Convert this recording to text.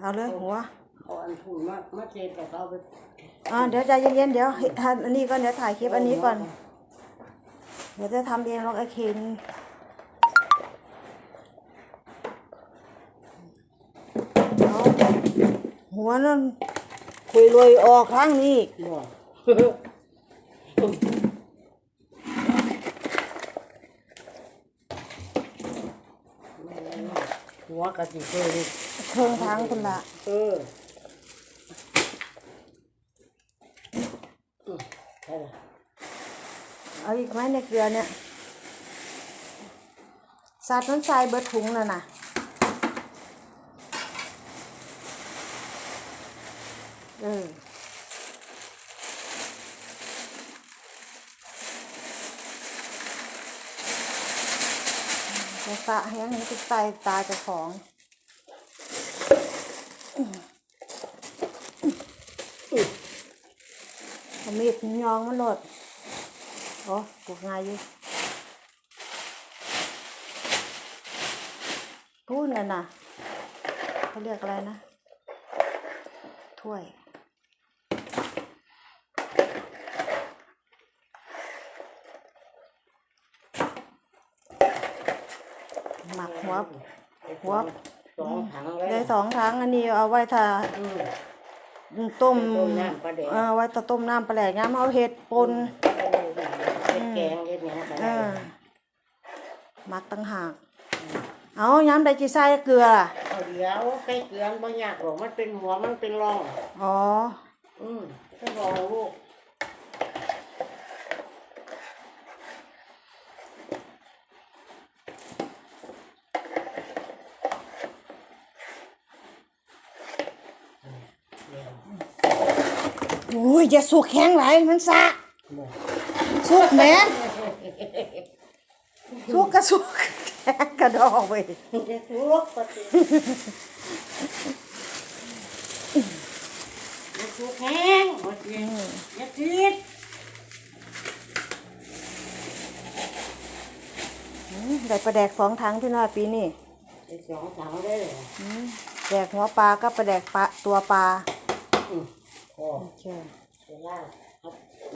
เอาเลยหัวเอาอันถุนมามาเจ็ดแต่เอาไปอ่าเดี๋ยวใจเย็นๆเดี๋ยวทำอันนี้ก่อนเดี๋ยวถ่ายคลิปอันนี้ก่อน เดี๋ยวจะทำเองลองไอ้เคนเอาหัวนั่นคุยรวยออกข้างนี้บ่หัวกะสิเพิ่น เครื่องทางคุณละเออเอาอีกไหมในเกลือเนี่ยสาดน้ำทรายเบิดถุงน่ะนะเออจะสะแห้งนี้ติดใต้ตาเจ้าของ เอามีดยองมันโหลดโอ้ปลูกง่ายอยู่พูดน่ะนะเขาเรียกอะไรนะ ถ้วยหมักหัวหัว สองถังเลยได้สองครั้งอันนี้เอาไว้ถ้าอืมต้มต้มน้ำปลาแดกเออไว้ถ้าต้มน้ำปลาแหลกน้ำเอาเห็ดปนเฮ็ดแกงเฮ็ดหยังก็เอได้อหมักตั้งหากเอาย้ำได้จีใส่เกลือล่ะเอาเดี๋ยวใกล้เกลือนบ่ยากหรอกมันเป็นหัวมันเป็นร่องอ๋อ อืมก็บอกลูก โอ้ยอย่าสุกแข็งไหลายมันสะสุกแหมสุกก็สุกแข็งกระดอกไปเด็กลูกปฏิเด็กลูกแห้งหมดเองอย่าคิดอืมได้ปลาแดกสองถังพี่น้อยปีนี้ไอ้สองถังได้เลยอืมแดกหัวปลาก็ปลาแดกปลาตัวปลา อืม พอโอ